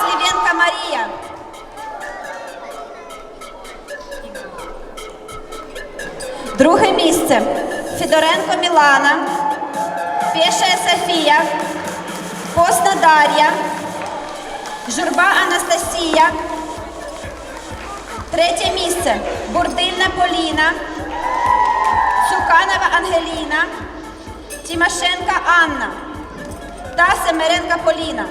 Слівенка Марія. Друге місце Федоренко Мілана, Пєша Софія, Постна Дар'я, Журба Анастасія. Третє місце Бурдильна Поліна, Цуканова Ангеліна, Тимошенка Анна та Семеренка Поліна.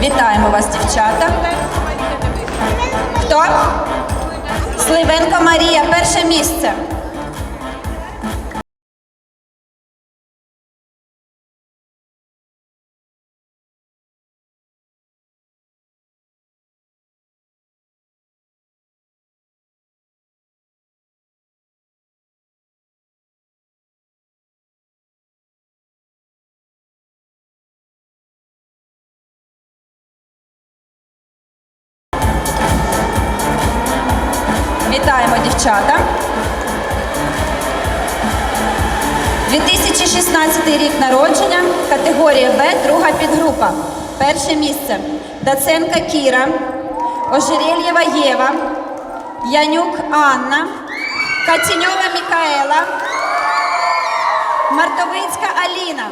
Вітаємо вас, дівчата. Хто? Сливенко Марія, перше місце. Дівчата. 2016 рік народження, категорія Б, друга підгрупа. Перше місце. Даценка Кіра, Ожерельєва Єва, Янюк Анна, Катіньова Мікаела, Мартовицька Аліна.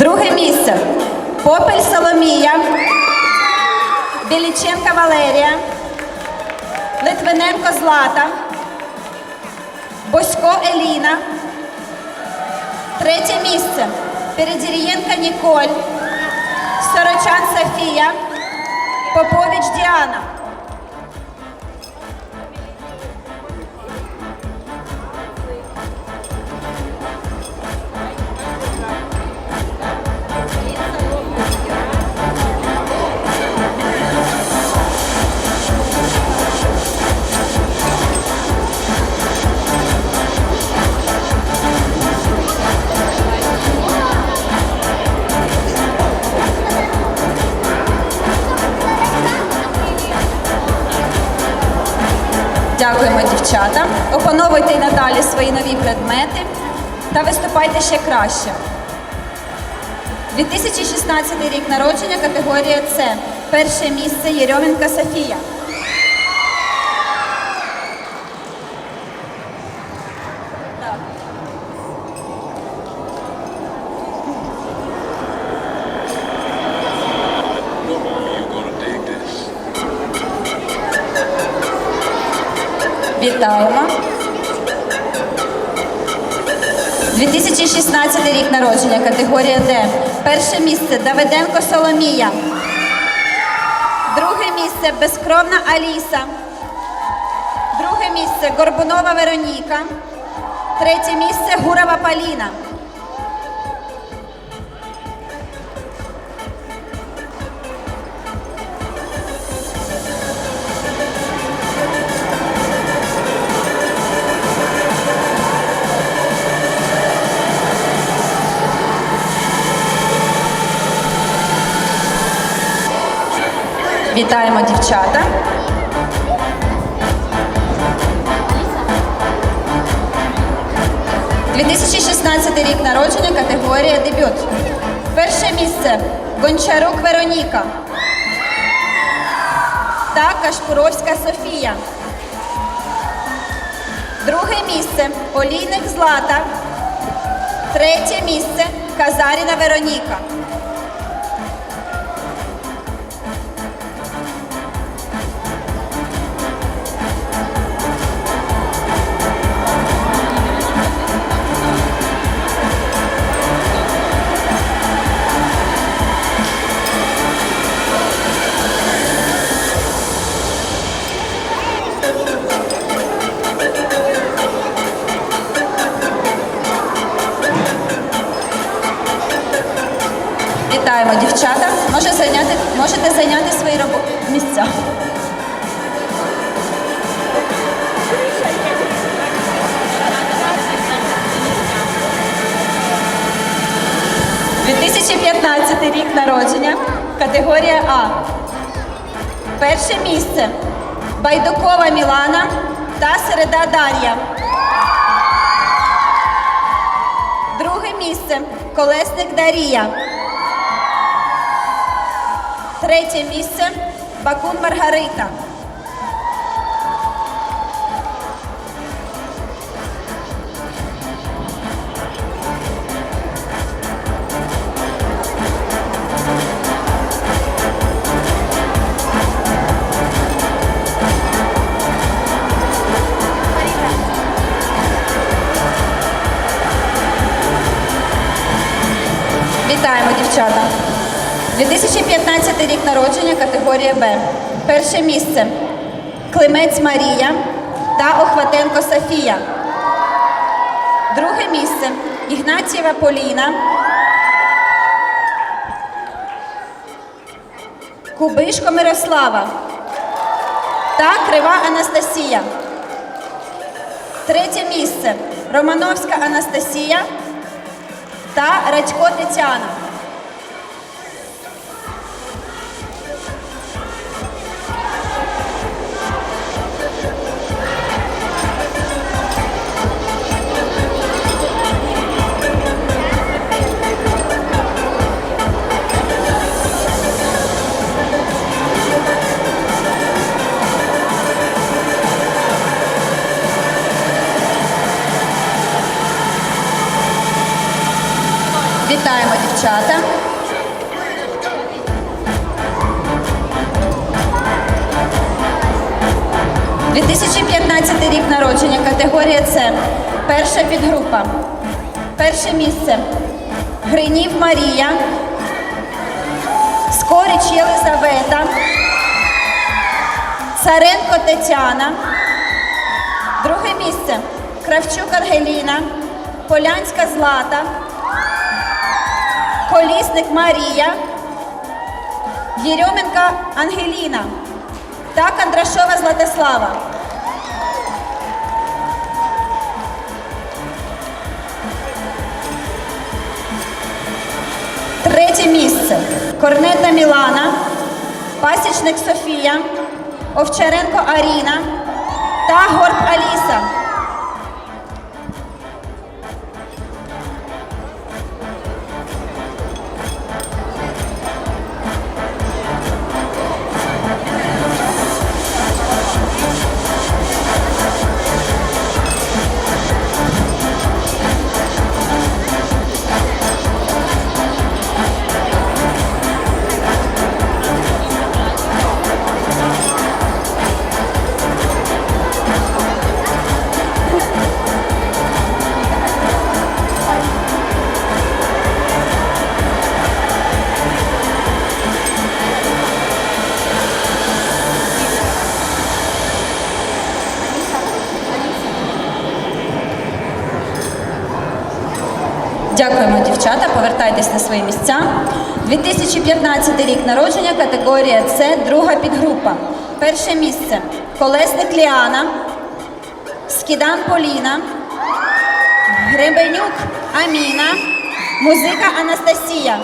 Друге місце. Попель Соломія, Біліченка Валерія, Литвиненко Злата, Босько Еліна. Третє місце. Передірієнка Ніколь, Сорочан Софія, Попович Діана. Опановуйте й надалі свої нові предмети та виступайте ще краще. 2016 рік народження, категорія С. Перше місце Єрьоменка Софія. 2016 рік народження, категорія Д. Перше місце Давиденко Соломія. Друге місце Безкровна Аліса. Друге місце Горбунова Вероніка. Третє місце Гурова Поліна. Вітаємо дівчата. «2016 рік народження, категорія дебют. Перше місце Гончарук Вероніка та Кашпуровська Софія. Друге місце Олійник Злата. Третє місце Казаріна Вероніка. «2015 рік народження, категорія А. Перше місце Байдукова Мілана та Середа Дар'я. Друге місце Колесник Дарія. Третє місце Бакун Маргарита. Вітаємо, дівчата! 2015 рік народження, категорія Б. Перше місце Климець Марія та Охватенко Софія. Друге місце Ігнатієва Поліна. Кубишко Мирослава та Крива Анастасія. Третє місце Романовська Анастасія та Радько Тетяна. Вітаємо, дівчата. – 2015 рік народження, категорія С. Перша підгрупа. Перше місце. Гринів Марія. Скоріч Єлизавета. Царенко Тетяна. Друге місце. Кравчук Ангеліна. Полянська Злата. Колісник Марія, Єрьоменка Ангеліна та Кондрашова Златислава. Третє місце. Корнета Мілана, Пасічник Софія, Овчаренко Аріна та Горб Аліса. Дякуємо, дівчата. Повертайтесь на свої місця. 2015 рік народження, категорія С, друга підгрупа. Перше місце Колесник Ліана, Скідан Поліна, Гребенюк Аміна, музика Анастасія.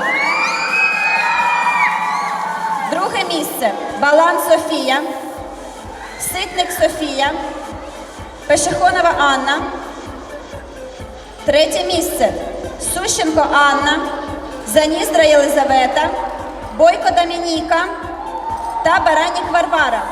Друге місце Балан Софія, Ситник Софія, Пешехонова Анна. Третє місце Сущенко Анна, Заніздра Єлизавета, Бойко Домініка та Баранік Варвара.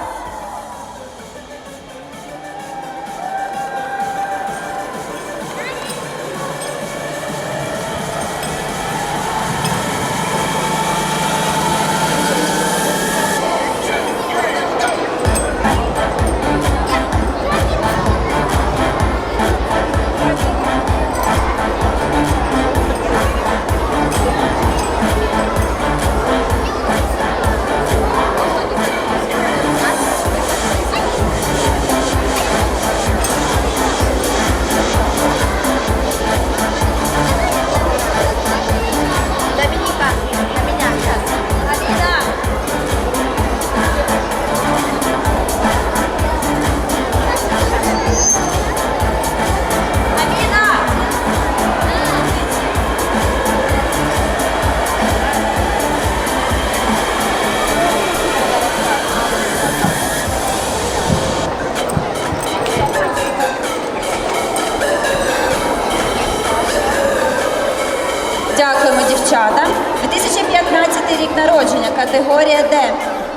Категорія Д.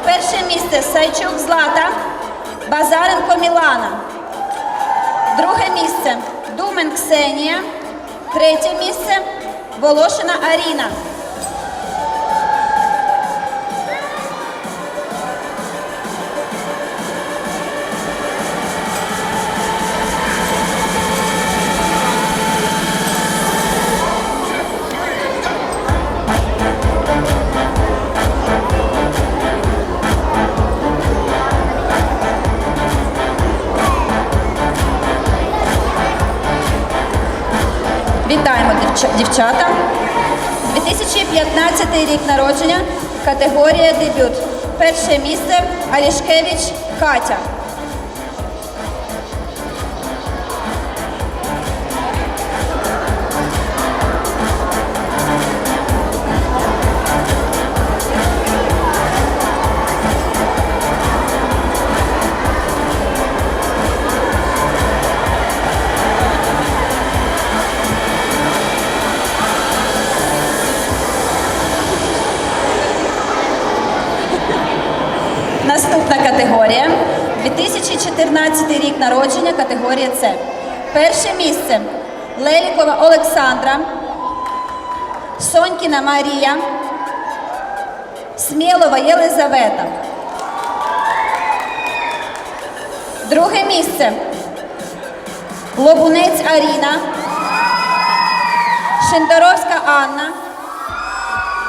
Перше місце Сайчук Злата, Базаренко Мілана. Друге місце Думен Ксенія. Третє місце Волошина Аріна. Вітаємо дівча- дівчата. 2015 рік народження, категорія дебют. Перше місце Алішкевич Катя. Народження, категорія С. Перше місце Лелікова Олександра, Сонькіна Марія, Смілова Єлизавета. Друге місце Лобунець Аріна, Шендеровська Анна,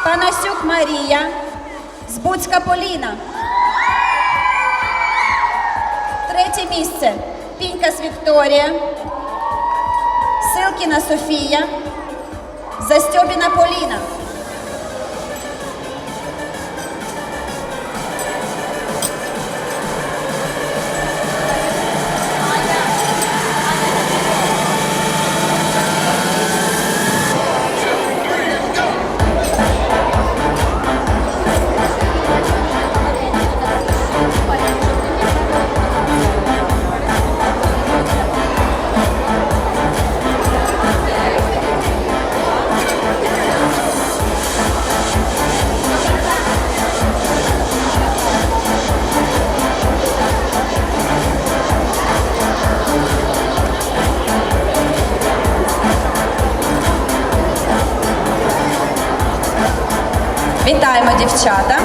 Панасюк Марія, Збуцька Поліна. Третє місце. Пінькас Вікторія, Силкіна Софія, Застьобіна Поліна. Вітаємо дівчата.